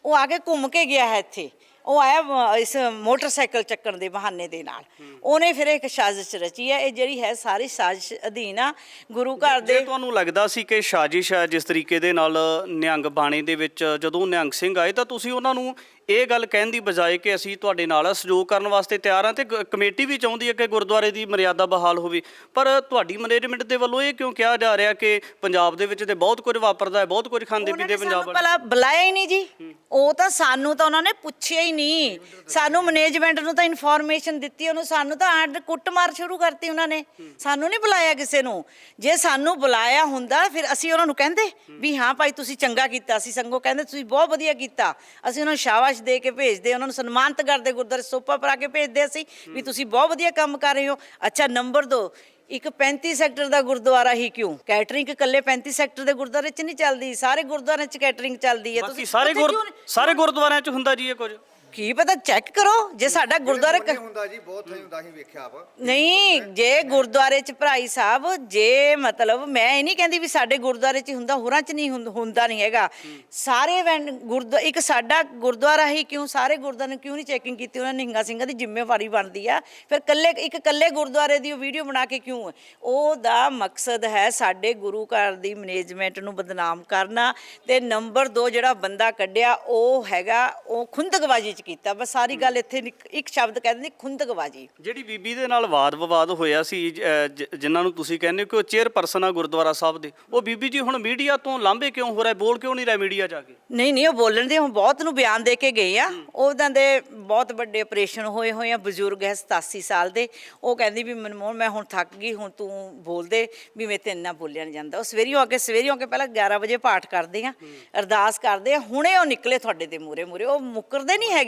ਉਹ ਆ ਕੇ ਘੁੰਮ ਕੇ ਗਿਆ ਹੈ ਇੱਥੇ। ਉਹ ਆਇਆ ਮ- ਇਸ ਮੋਟਰਸਾਈਕਲ ਚੱਕਣ ਦੇ ਬਹਾਨੇ ਦੇ ਨਾਲ। ਉਹਨੇ ਫਿਰ ਇੱਕ ਸਾਜ਼ਿਸ਼ ਰਚੀ ਹੈ ਇਹ ਜਿਹੜੀ ਹੈ ਸਾਰੀ ਸਾਜ਼ਿਸ਼ ਅਧੀਨ ਆ ਗੁਰੂ ਘਰ ਜੇ ਦੇ ਤੁਹਾਨੂੰ ਲੱਗਦਾ ਸੀ ਕਿ ਸਾਜ਼ਿਸ਼ ਹੈ ਜਿਸ ਤਰੀਕੇ ਦੇ ਨਾਲ ਨਿਹੰਗ ਬਾਣੇ ਦੇ ਵਿੱਚ ਜਦੋਂ ਨਿਹੰਗ ਸਿੰਘ ਆਏ ਤਾਂ ਤੁਸੀਂ ਉਹਨਾਂ ਨੂੰ ਇਹ ਗੱਲ ਕਹਿਣ ਦੀ ਬਜਾਏ ਕਿ ਅਸੀਂ ਤੁਹਾਡੇ ਨਾਲ ਸਹਿਯੋਗ ਕਰਨ ਵਾਸਤੇ ਤਿਆਰ ਹਾਂ ਤੇ ਗ- ਕਮੇਟੀ ਵੀ ਚਾਹੁੰਦੀ ਹੈ ਕਿ ਗੁਰਦੁਆਰੇ ਦੀ ਮਰਿਆਦਾ ਬਹਾਲ ਹੋਵੇ। ਪਰ ਤੁਹਾਡੀ ਮੈਨੇਜਮੈਂਟ ਦੇ ਵੱਲੋਂ ਇਹ ਕਿਉਂ ਕਿਹਾ ਜਾ ਰਿਹਾ ਕਿ ਪੰਜਾਬ ਦੇ ਵਿੱਚ ਤੇ ਬਹੁਤ ਕੁਝ ਵਾਪਰਦਾ ਹੈ ਬਹੁਤ ਕੁਝ ਖਾਂਦੇ ਉਹਨਾਂ ਪੀਂਦੇ ਨੇ ਪੰਜਾਬ ਸਾਨੂੰ ਵਾਲੇ। ਭਲਾ ਬੁਲਾਇਆ ਹੀ ਨਹੀਂ ਜੀ। ਉਹ ਤਾਂ ਸਾਨੂੰ ਤਾਂ ਉਹਨਾਂ ਨੇ ਪੁੱਛਿਆ ਹੀ ਨਹੀਂ। ਸਾਨੂੰ ਮੈਨੇਜਮੈਂਟ ਨੂੰ ਤਾਂ ਇਨਫੋਰਮੇਸ਼ਨ ਦਿੱਤੀ ਉਹਨੂੰ ਸਾਨੂੰ ਤਾਂ ਆਡ ਕੁੱਟਮਾਰ ਸ਼ੁਰੂ ਕਰਤੀ ਉਹਨਾਂ ਨੇ। ਸਾਨੂੰ ਨਹੀਂ ਬੁਲਾਇਆ ਕਿਸੇ ਨੂੰ। ਜੇ ਸਾਨੂੰ ਬੁਲਾਇਆ ਹੁੰਦਾ ਫਿਰ ਅਸੀਂ ਉਹਨਾਂ ਨੂੰ ਕਹਿੰਦੇ ਵੀ ਹਾਂ ਭਾਈ ਤੁਸੀਂ ਚੰਗਾ ਕੀਤਾ ਅਸੀਂ ਸੰਗੋ ਕਹਿੰਦੇ ਤੁਸੀਂ ਬਹੁਤ ਵਧੀਆ ਕੀਤਾ। ਅਸੀਂ ਉਹਨਾਂ ਨੂੰ ਸ਼ਾਬਾਸ਼ ਦੇ ਕੇ ਭੇਜਦੇ ਉਹਨਾਂ ਨੂੰ ਸਨਮਾਨਿਤ ਕਰਦੇ ਗੁਰਦੁਆਰੇ ਸੋਪਾ ਪਰਾ ਕੇ ਭੇਜਦੇ ਅਸੀਂ ਵੀ ਤੁਸੀਂ ਬਹੁਤ ਵਧੀਆ ਕੰਮ ਕਰ ਰਹੇ ਹੋ। ਅੱਛਾ ਨੰਬਰ 2 ਇੱਕ 35 ਸੈਕਟਰ ਦਾ ਗੁਰਦੁਆਰਾ ਹੀ ਕਿਉਂ? ਕੈਟਰਿੰਗ ਇਕੱਲੇ 35 ਸੈਕਟਰ ਦੇ ਗੁਰਦੁਆਰੇ 'ਚ ਨਹੀਂ ਚੱਲਦੀ? ਸਾਰੇ ਗੁਰਦੁਆਰਿਆਂ 'ਚ ਕੈਟਰਿੰਗ ਚੱਲਦੀ ਹੈ। ਬਾਕੀ ਸਾਰੇ ਸਾਰੇ ਗੁਰਦੁਆਰਿਆਂ 'ਚ ਹੁੰਦਾ ਜੀ ਇਹ ਕੁਝ। ਕੀ ਪਤਾ ਚੈੱਕ ਕਰੋ ਜੇ ਸਾਡਾ ਗੁਰਦੁਆਰੇ ਕ- ਹੁੰਦਾ ਜੀ ਬਹੁਤ ਥਾਂ ਹੁੰਦਾ ਅਸੀਂ ਵੇਖਿਆ ਆਪ ਨਹੀਂ ਜੇ ਗੁਰਦੁਆਰੇ ਚ ਭਰਾਈ ਸਾਹਿਬ ਜੇ ਮਤਲਬ ਮੈਂ ਇਹ ਨਹੀਂ ਕਹਿੰਦੀ ਵੀ ਸਾਡੇ ਗੁਰਦੁਆਰੇ ਚ ਹੁੰਦਾ ਹੋਰਾਂ ਚ ਨਹੀਂ ਹੁੰਦ- ਹੁੰਦਾ ਨਹੀਂ ਹੈਗਾ। ਸਾਰੇ ਵੈਨ ਗੁਰਦੁਆ ਇੱਕ ਸਾਡਾ ਗੁਰਦੁਆਰਾ ਹੀ ਕਿਉਂ ਸਾਰੇ ਗੁਰਦੁਆਰੇ ਨੇ ਕਿਉਂ ਨਹੀਂ ਚੈਕਿੰਗ ਕੀਤੀ ਉਹਨਾਂ ਨਿਹੰਗਾ ਸਿੰਘਾਂ ਦੀ ਜ਼ਿੰਮੇਵਾਰੀ ਬਣਦੀ ਆ। ਫਿਰ ਕੱਲੇ ਇੱਕ ਕੱਲੇ ਗੁਰਦੁਆਰੇ ਦੀ ਉਹ ਵੀਡੀਓ ਬਣਾ ਕੇ ਕਿਉਂ ਉਹਦਾ ਮਕਸਦ ਹੈ ਸਾਡੇ ਗੁਰੂ ਘਰ ਦੀ ਮੈਨੇਜਮੈਂਟ ਨੂੰ ਬਦਨਾਮ ਕਰਨਾ ਤੇ ਨੰਬਰ 2 ਜਿਹੜਾ ਬੰਦਾ ਕੱਢਿਆ ਉਹ ਹੈਗਾ ਉਹ ਖੁੰਦਕਬਾਜੀ ਚ ਕੀਤਾ ਬਸ ਸਾਰੀ ਗੱਲ ਇੱਥੇ ਨਿਕ- ਇੱਕ ਸ਼ਬਦ ਕਹਿੰਦੇ ਨੇ ਖੁੰਦਕਬਾਜੀ ਜਿਹੜੀ ਬੀਬੀ ਦੇ ਨਾਲ ਵਾਦ ਵਿਵਾਦ ਹੋਇਆ ਸੀ ਜ- ਅਹ ਜ- ਜਿਨ੍ਹਾਂ ਨੂੰ ਤੁਸੀਂ ਕਹਿੰਦੇ ਹੋ ਕਿ ਉਹ ਚੇਅਰਪਰਸਨ ਆ ਗੁਰਦੁਆਰਾ ਸਾਹਿਬ ਦੇ ਉਹ ਬੀਬੀ ਜੀ ਹੁਣ ਮੀਡੀਆ ਤੋਂ ਲਾਂਭੇ ਕਿਉਂ ਹੋ ਰਿਹਾ? ਬੋਲ ਕਿਉਂ ਨਹੀਂ ਰਿਹਾ ਮੀਡੀਆ ਜਾ ਕੇ? ਨਹੀਂ ਨਹੀਂ ਉਹ ਬੋਲਣ ਦੇ ਹੁਣ ਬਹੁਤ ਨੂੰ ਬਿਆਨ ਦੇ ਕੇ ਗਏ ਆ। ਉਹਨਾਂ ਦੇ ਬਹੁਤ ਵੱਡੇ ਆਪਰੇਸ਼ਨ ਹੋਏ ਹੋਏ ਆ ਬਜ਼ੁਰਗ ਹੈ 87 ਸਾਲ ਦੇ। ਉਹ ਕਹਿੰਦੀ ਵੀ ਮਨਮੋਹਨ ਮੈਂ ਹੁਣ ਥੱਕ ਗਈ ਹੁਣ ਤੂੰ ਬੋਲ ਦੇ ਵੀ ਮੇਰੇ ਤੇ ਇੰਨਾ ਬੋਲਿਆ ਨਹੀਂ ਜਾਂਦਾ। ਉਹ ਸਵੇਰੀਓ ਆ ਕੇ ਸਵੇਰੀਓ ਆ ਕੇ ਪਹਿਲਾਂ 11 ਵਜੇ ਪਾਠ ਕਰਦੇ ਆ ਅਰਦਾਸ ਕਰਦੇ ਆ ਹੁਣੇ ਉਹ ਨਿਕਲੇ ਤੁਹਾਡੇ ਦੇ ਮੂਰੇ ਮੂਰੇ ਉਹ ਮੁੱਕਰਦੇ ਨਹੀਂ ਹੈਗੇ।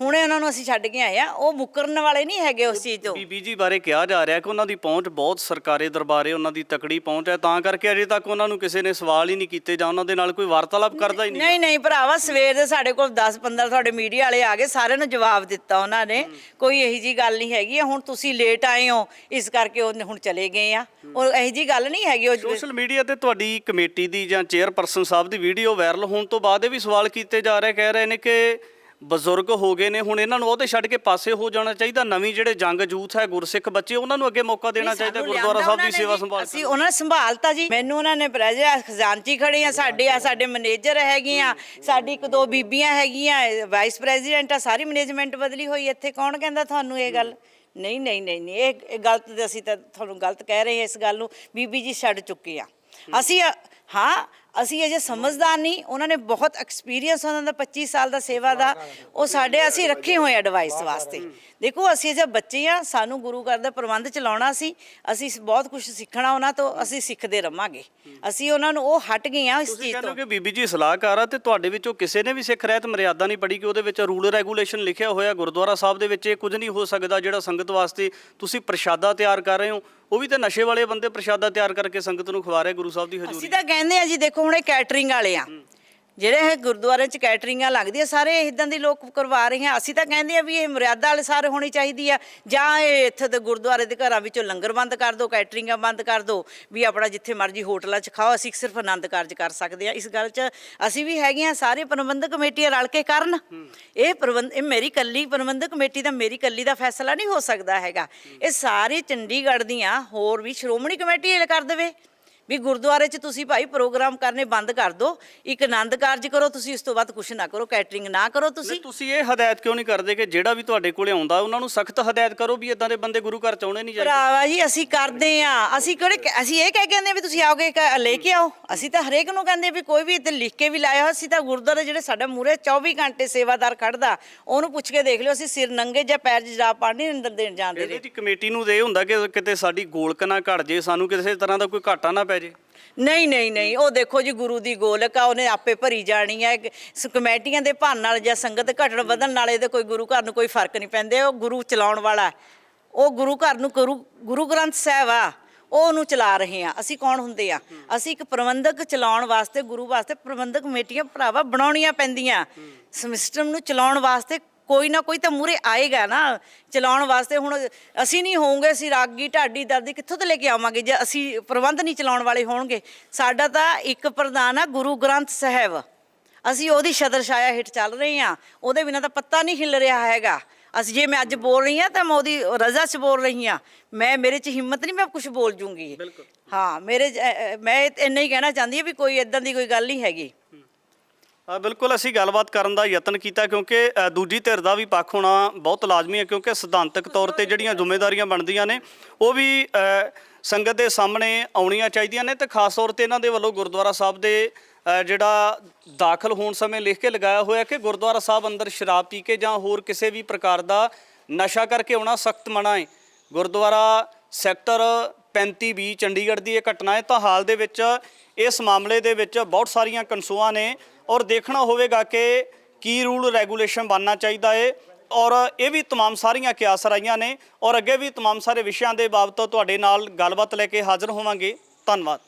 ਹੁਣੇ ਉਹਨਾਂ ਨੂੰ ਅਸੀਂ ਛੱਡ ਕੇ ਆਏ ਆ। ਉਹ ਮੁੱਕਰਨ ਵਾਲੇ ਨਹੀਂ ਹੈਗੇ ਉਸ ਚੀਜ਼ ਤੋਂ। ਬੀਬੀ ਜੀ ਬਾਰੇ ਕਿਹਾ ਜਾ ਰਿਹਾ ਕਿ ਉਹਨਾਂ ਦੀ ਪਹੁੰਚ ਬਹੁਤ ਸਰਕਾਰੀ ਦਰਬਾਰੇ ਉਹਨਾਂ ਦੀ ਤਕੜੀ ਪਹੁੰਚ ਹੈ। ਤਾਂ ਕਰਕੇ ਅਜੇ ਤੱਕ ਉਹਨਾਂ ਨੂੰ ਕਿਸੇ ਨੇ ਸਵਾਲ ਹੀ ਨਹੀਂ ਕੀਤੇ ਜਾਂ ਉਹਨਾਂ ਦੇ ਨਾਲ ਕੋਈ ਵਾਰਤਾਲਾਪ ਕਰਦਾ ਹੀ ਨਹੀਂ। ਨਹੀਂ ਨਹੀਂ ਭਰਾਵਾ ਸਵੇਰ ਦੇ ਸਾਡੇ ਕੋਲ 10 15 ਤੁਹਾਡੇ ਮੀਡੀਆ ਵਾਲੇ ਆ ਗਏ ਸਾਰਿਆਂ ਨੂੰ ਜਵਾਬ ਦਿੱਤਾ ਉਹਨਾਂ ਨੇ। ਕੋਈ ਇਹੀ ਜੀ ਗੱਲ ਨਹੀਂ ਹੈਗੀ। ਹੁਣ ਤੁਸੀਂ ਲੇਟ ਆਏ ਹੋ ਇਸ ਕਰਕੇ ਉਹ ਹੁਣ ਚਲੇ ਗਏ ਆ। ਉਹ ਇਹੀ ਜੀ ਗੱਲ ਨਹੀਂ ਹੈਗੀ ਉਹ ਸੋਸ਼ਲ ਮੀਡੀਆ ਤੇ ਤੁਹਾਡੀ ਕਮੇਟੀ ਦੀ ਜਾਂ ਚੇਅਰਪਰਸਨ ਸਾਹਿਬ ਦੀ ਵੀਡੀਓ ਵਾਇਰਲ ਹੋਣ ਤੋਂ ਬਾਅਦ ਇਹ ਵੀ ਸਵਾਲ ਕੀਤੇ ਜਾ ਰਹੇ ਕਹਿ ਰਹੇ ਨੇ ਕਿ ਬਜ਼ੁਰਗ ਹੋ ਗਏ ਨੇ ਹੁਣ ਇਹਨਾਂ ਨੂੰ ਉਹਦੇ ਛੱਡ ਕੇ ਪਾਸੇ ਹੋ ਜਾਣਾ ਚਾਹੀਦਾ। ਨਵੀਂ ਜਿਹੜੇ ਜੰਗ ਜੂਥ ਹੈ ਗੁਰਸਿੱਖ ਬੱਚੇ ਉਹਨਾਂ ਨੂੰ ਅੱਗੇ ਮੌਕਾ ਦੇਣਾ ਚਾਹੀਦਾ ਗੁਰਦੁਆਰਾ ਸਾਹਿਬ ਦੀ ਸੇਵਾ ਸੰਭਾਲ ਅਸੀਂ ਉਹਨਾਂ ਨੇ ਸੰਭਾਲਤਾ ਜੀ। ਮੈਨੂੰ ਉਹਨਾਂ ਨੇ ਪ੍ਰੈਜ਼ੀਡੈਂਟ ਖਜ਼ਾਨਚੀ ਖੜੇ ਆ ਸਾਡੇ ਆ ਸਾਡੇ ਮੈਨੇਜਰ ਹੈਗੀਆਂ ਸਾਡੀ ਇੱਕ ਦੋ ਬੀਬੀਆਂ ਹੈਗੀਆਂ ਵਾਈਸ ਪ੍ਰੈਜ਼ੀਡੈਂਟ ਆ ਸਾਰੀ ਮੈਨੇਜਮੈਂਟ ਬਦਲੀ ਹੋਈ ਇੱਥੇ। ਕੌਣ ਕਹਿੰਦਾ ਤੁਹਾਨੂੰ ਇਹ ਗੱਲ? ਨਹੀਂ ਨਹੀਂ ਨਹੀਂ ਇਹ ਇਹ ਗਲਤ ਤੇ ਅਸੀਂ ਤਾਂ ਤੁਹਾਨੂੰ ਗਲਤ ਕਹਿ ਰਹੇ ਹਾਂ ਇਸ ਗੱਲ ਨੂੰ। ਬੀਬੀ ਜੀ ਛੱਡ ਚੁੱਕੇ ਆ। ਅਸੀਂ ਹਾਂ ਅਸੀਂ ਅਜੇ ਸਮਝਦਾਰ ਨਹੀਂ ਉਹਨਾਂ ਨੇ ਬਹੁਤ ਐਕਸਪੀਰੀਅੰਸ ਉਹਨਾਂ ਦਾ 25 ਸਾਲ ਦਾ ਸੇਵਾ ਦਾ ਉਹ ਸਾਡੇ ਅਸੀਂ ਰੱਖੇ ਹੋਏ ਆ ਡਿਵਾਈਸ ਵਾਸਤੇ। ਦੇਖੋ ਅਸੀਂ ਜੇ ਬੱਚੇ ਆ ਸਾਨੂੰ ਗੁਰੂ ਘਰ ਦਾ ਪ੍ਰਬੰਧ ਚਲਾਉਣਾ ਸੀ ਅਸੀਂ ਬਹੁਤ ਕੁਝ ਸਿੱਖਣਾ ਉਹਨਾਂ ਤੋਂ ਅਸੀਂ ਸਿੱਖਦੇ ਰਵਾਂਗੇ। ਅਸੀਂ ਉਹਨਾਂ ਨੂੰ ਉਹ ਹਟ ਗਏ ਆ ਇਸ ਚੀਜ਼ ਤੋਂ ਹੋ ਕਿ ਬੀਬੀ ਜੀ ਸਲਾਹਕਾਰ ਆ ਤੇ ਤੁਹਾਡੇ ਵਿੱਚੋਂ ਕਿਸੇ ਨੇ ਵੀ ਸਿੱਖ ਰਹਿਤ ਮਰਿਆਦਾ ਨਹੀਂ ਪੜੀ ਕਿ ਉਹਦੇ ਵਿੱਚ ਰੂਲ ਰੈਗੂਲੇਸ਼ਨ ਲਿਖਿਆ ਹੋਇਆ ਗੁਰਦੁਆਰਾ ਸਾਹਿਬ ਦੇ ਵਿੱਚ ਇਹ ਕੁਝ ਨਹੀਂ ਹੋ ਸਕਦਾ ਜਿਹੜਾ ਸੰਗਤ ਵਾਸਤੇ ਤੁਸੀਂ ਪ੍ਰਸ਼ਾਦਾ ਤਿਆਰ ਕਰ ਰਹੇ ਹੋ? ਉਹ ਵੀ ਤਾਂ ਨਸ਼ੇ ਵਾਲੇ ਬੰਦੇ ਪ੍ਰਸ਼ਾਦਾ ਤਿਆਰ ਕਰਕੇ ਸੰਗਤ ਨੂੰ ਖਵਾ ਰਹੇ ਗੁਰੂ ਸਾਹਿਬ ਦੀ ਹਜ਼ੂਰੀ। ਅਸੀਂ ਤਾਂ ਕਹਿੰਦੇ ਆ ਜੀ ਦੇਖੋ ਹੁਣ ਇਹ ਕੈਟਰਿੰਗ ਵਾਲੇ ਆ। ਜਿਹੜੇ ਇਹ ਗੁਰਦੁਆਰੇ ਚ ਕੈਟਰਿੰਗਾਂ ਲੱਗਦੀਆਂ, ਸਾਰੇ ਇਦਾਂ ਦੇ ਲੋਕ ਕਰਵਾ ਰਹੇ ਆ। ਅਸੀਂ ਤਾਂ ਕਹਿੰਦੇ ਆ ਵੀ ਇਹ ਮਰਿਆਦਾ ਵਾਲੇ ਸਾਰੇ ਹੋਣੀ ਚਾਹੀਦੀ ਆ। ਜਾਂ ਇਹ ਇੱਥੇ ਦੇ ਗੁਰਦੁਆਰੇ ਦੇ ਘਰਾਂ ਵਿੱਚੋਂ ਲੰਗਰ ਬੰਦ ਕਰ ਦਿਓ ਕੈਟਰਿੰਗਾਂ ਬੰਦ ਕਰ ਦਿਓ ਵੀ ਆਪਣਾ ਜਿੱਥੇ ਮਰਜ਼ੀ ਹੋਟਲਾਂ 'ਚ ਖਾਓ, ਅਸੀਂ ਸਿਰਫ ਆਨੰਦ ਕਾਰਜ ਕਰ ਸਕਦੇ ਆ। ਇਸ ਗੱਲ 'ਚ ਅਸੀਂ ਵੀ ਹੈਗੇ ਆ, ਸਾਰੇ ਪ੍ਰਬੰਧਕ ਕਮੇਟੀਆਂ ਰਲ ਕੇ ਕਰਨ। ਇਹ ਪ੍ਰਬੰਧ, ਇਹ ਮੇਰੀ ਕੱਲੀ, ਪ੍ਰਬੰਧਕ ਕਮੇਟੀ ਦਾ ਮੇਰੀ ਕੱਲੀ ਦਾ ਫੈਸਲਾ ਨਹੀਂ ਹੋ ਸਕਦਾ ਹੈਗਾ। ਇਹ ਸਾਰੇ ਚੰਡੀਗੜ੍ਹ ਦੀਆਂ ਹੋਰ ਵੀ ਸ਼੍ਰੋਮਣੀ ਕਮੇਟੀ ਕਰ ਦੇਵੇ। ਵੀ ਗੁਰਦੁਆਰੇ 'ਚ ਤੁਸੀਂ ਭਾਈ ਪ੍ਰੋਗਰਾਮ ਕਰਨੇ ਬੰਦ ਕਰ ਦਿਓ ਇੱਕ ਆਨੰਦ ਕਾਰਜ ਕਰੋ ਤੁਸੀਂ ਇਸ ਤੋਂ ਬਾਅਦ ਕੁਝ ਨਾ ਕਰੋ ਕੈਟਰਿੰਗ ਨਾ ਕਰੋ ਤੁਸੀਂ। ਤੁਸੀਂ ਇਹ ਹਦਾਇਤ ਕਿਉਂ ਨਹੀਂ ਕਰਦੇ ਕਿ ਜਿਹੜਾ ਵੀ ਤੁਹਾਡੇ ਕੋਲੇ ਆਉਂਦਾ ਉਹਨਾਂ ਨੂੰ ਸਖਤ ਹਦਾਇਤ ਕਰੋ ਵੀ ਇਦਾਂ ਦੇ ਬੰਦੇ ਗੁਰੂ ਘਰ ਚ ਆਉਣੇ ਨਹੀਂ ਚਾਹੀਦੇ। ਭਰਾਵਾ ਜੀ ਅਸੀਂ ਕਰਦੇ ਆ ਅਸੀਂ ਕਿਹੜੇ ਕ- ਅਸੀਂ ਇਹ ਕਹਿ ਕਹਿੰਦੇ ਵੀ ਤੁਸੀਂ ਆਓਗੇ ਕ- ਲੈ ਕੇ ਆਓ। ਅਸੀਂ ਤਾਂ ਹਰੇਕ ਨੂੰ ਕਹਿੰਦੇ ਵੀ ਕੋਈ ਵੀ ਇੱਥੇ ਲਿਖ ਕੇ ਵੀ ਲਾਇਆ ਹੋਇਆ ਅਸੀਂ ਤਾਂ ਗੁਰਦੁਆਰੇ ਜਿਹੜੇ ਸਾਡਾ ਮੂਰੇ 24 ਘੰਟੇ ਸੇਵਾਦਾਰ ਖੜਦਾ ਉਹਨੂੰ ਪੁੱਛ ਕੇ ਦੇਖ ਲਿਓ ਅਸੀਂ ਸਿਰ ਨੰਗੇ ਜਾਂ ਪੈਰ 'ਚ ਜਾ ਪਾਣੀ ਅੰਦਰ ਦੇਣ ਜਾਂਦੇ ਇਹਦੇ ਨੇ ਚ ਕਮੇਟੀ ਨੂੰ ਇਹ ਹੁੰਦਾ ਕਿ ਕਿਤੇ ਸਾਡੀ ਗੋਲਕ ਨਾ ਘਟ ਜੇ ਸਾਨੂੰ ਕਿਸੇ ਤਰ੍ਹਾਂ ਦਾ ਕੋਈ ਘਾਟਾ ਨਾ ਪੈ ਜੇ? ਨਹੀਂ ਨਹੀਂ ਨਹੀਂ, ਉਹ ਦੇਖੋ ਜੀ, ਗੁਰੂ ਦੀ ਗੋਲਕ ਆ, ਉਹਨੇ ਆਪੇ ਭਰੀ ਜਾਣੀ ਹੈ ਸ- ਕਮੇਟੀਆਂ ਦੇ ਭਾਨ ਨਾਲ ਜਾਂ ਸੰਗਤ ਘਟਣ ਵਧਣ ਨਾਲ ਇਹਦੇ ਕੋਈ ਗੁਰੂ ਘਰ ਨੂੰ ਕੋਈ ਫ਼ਰਕ ਨਹੀਂ ਪੈਂਦੇ, ਉਹ ਗੁਰੂ ਚਲਾਉਣ ਵਾਲਾ। ਹੈ। ਉਹ ਗੁਰੂ ਘਰ ਨੂੰ ਗੁਰੂ ਗੁਰੂ ਗ੍ਰੰਥ ਸਾਹਿਬ ਆ, ਉਹ ਉਹਨੂੰ ਚਲਾ ਰਹੇ ਆ। ਅਸੀਂ ਕੌਣ ਹੁੰਦੇ ਆ? ਅਸੀਂ ਇੱਕ ਪ੍ਰਬੰਧਕ ਚਲਾਉਣ ਵਾਸਤੇ, ਗੁਰੂ ਵਾਸਤੇ ਪ੍ਰਬੰਧਕ ਕਮੇਟੀਆਂ ਭਰਾਵਾ ਬਣਾਉਣੀਆਂ ਪੈਂਦੀਆਂ। ਸਿਸਟਮ ਨੂੰ ਚਲਾਉਣ ਵਾਸਤੇ ਕੋਈ ਨਾ ਕੋਈ ਤਾਂ ਮੂਰੇ ਆਏਗਾ ਨਾ। ਚਲਾਉਣ ਵਾਸਤੇ ਹੁਣ ਅਸੀਂ ਨਹੀਂ ਹੋਵਾਂਗੇ ਅਸੀਂ ਰਾਗੀ ਢਾਡੀ ਦਰਦੀ ਕਿੱਥੋਂ ਤੋਂ ਲੈ ਕੇ ਆਵਾਂਗੇ ਜੇ ਅਸੀਂ ਪ੍ਰਬੰਧ ਨਹੀਂ ਚਲਾਉਣ ਵਾਲੇ ਹੋਣਗੇ। ਸਾਡਾ ਤਾਂ ਇੱਕ ਪ੍ਰਧਾਨ ਆ ਗੁਰੂ ਗ੍ਰੰਥ ਸਾਹਿਬ। ਅਸੀਂ ਉਹਦੀ ਸ਼ਦਰ ਛਾਇਆ ਹੇਠ ਚੱਲ ਰਹੇ ਹਾਂ। ਉਹਦੇ ਬਿਨਾਂ ਤਾਂ ਪੱਤਾ ਨਹੀਂ ਹਿੱਲ ਰਿਹਾ ਹੈਗਾ। ਅਸੀਂ ਜੇ ਮੈਂ ਅੱਜ ਬੋਲ ਰਹੀ ਹਾਂ ਤਾਂ ਮੈਂ ਉਹਦੀ ਰਜ਼ਾ 'ਚ ਬੋਲ ਰਹੀ ਹਾਂ। ਮੈਂ ਮੇਰੇ 'ਚ ਹਿੰਮਤ ਨਹੀਂ ਮੈਂ ਕੁਝ ਬੋਲ ਜੂੰਗੀ। ਹਾਂ ਮੇਰੇ 'ਚ, ਅ, ਅ, ਮੈਂ ਇੰਨਾ ਹੀ ਕਹਿਣਾ ਚਾਹੁੰਦੀ ਹਾਂ ਵੀ ਕੋਈ ਇਦਾਂ ਦੀ ਕੋਈ ਗੱਲ ਨਹੀਂ ਹੈਗੀ। ਬਿਲਕੁਲ ਅਸੀਂ ਗੱਲਬਾਤ ਕਰਨ ਦਾ ਯਤਨ ਕੀਤਾ ਕਿਉਂਕਿ ਦੂਜੀ ਧਿਰ ਦਾ ਵੀ ਪੱਖ ਹੋਣਾ ਬਹੁਤ ਲਾਜ਼ਮੀ ਹੈ ਕਿਉਂਕਿ ਸਿਧਾਂਤਕ ਤੌਰ ਤੇ ਜਿਹੜੀਆਂ ਜ਼ਿੰਮੇਵਾਰੀਆਂ ਬਣਦੀਆਂ ਨੇ, ਉਹ ਵੀ ਸੰਗਤ ਦੇ ਸਾਹਮਣੇ ਆਉਣੀਆਂ ਚਾਹੀਦੀਆਂ ਨੇ ਤੇ ਖਾਸ ਤੌਰ ਤੇ ਇਹਨਾਂ ਦੇ ਵੱਲੋਂ ਗੁਰਦੁਆਰਾ ਸਾਹਿਬ ਦੇ ਜਿਹੜਾ ਦਾਖਲ ਹੋਣ ਸਮੇਂ ਲਿਖ ਕੇ ਲਗਾਇਆ ਹੋਇਆ ਕਿ ਗੁਰਦੁਆਰਾ ਸਾਹਿਬ ਅੰਦਰ ਸ਼ਰਾਬ ਪੀ ਕੇ ਜਾਂ ਹੋਰ ਕਿਸੇ ਵੀ ਪ੍ਰਕਾਰ ਦਾ ਨਸ਼ਾ ਕਰਕੇ ਆਉਣਾ ਸਖਤ ਮਨਾ ਹੈ। ਗੁਰਦੁਆਰਾ ਸੈਕਟਰ 35 ਬੀ ਚੰਡੀਗੜ੍ਹ ਦੀ ਇਹ ਘਟਨਾ ਹੈ ਤਾਂ ਹਾਲ ਦੇ ਵਿੱਚ ਇਸ ਮਾਮਲੇ ਦੇ ਵਿੱਚ ਬਹੁਤ ਸਾਰੀਆਂ ਕਨਸੂਆਂ ਨੇ ਔਰ ਦੇਖਣਾ ਹੋਵੇਗਾ ਕਿ ਕੀ ਰੂਲ ਰੈਗੂਲੇਸ਼ਨ ਬਣਨਾ ਚਾਹੀਦਾ ਹੈ ਔਰ ਇਹ ਵੀ तमाम ਸਾਰੀਆਂ ਕਿਆਸ ਰਾਈਆਂ ਨੇ ਔਰ ਅੱਗੇ ਵੀ तमाम ਸਾਰੇ ਵਿਸ਼ਿਆਂ ਦੇ ਬਾਬਤ ਤੁਹਾਡੇ ਨਾਲ ਗੱਲਬਾਤ ਲੈ ਕੇ ਹਾਜ਼ਰ ਹੋਵਾਂਗੇ ਧੰਨਵਾਦ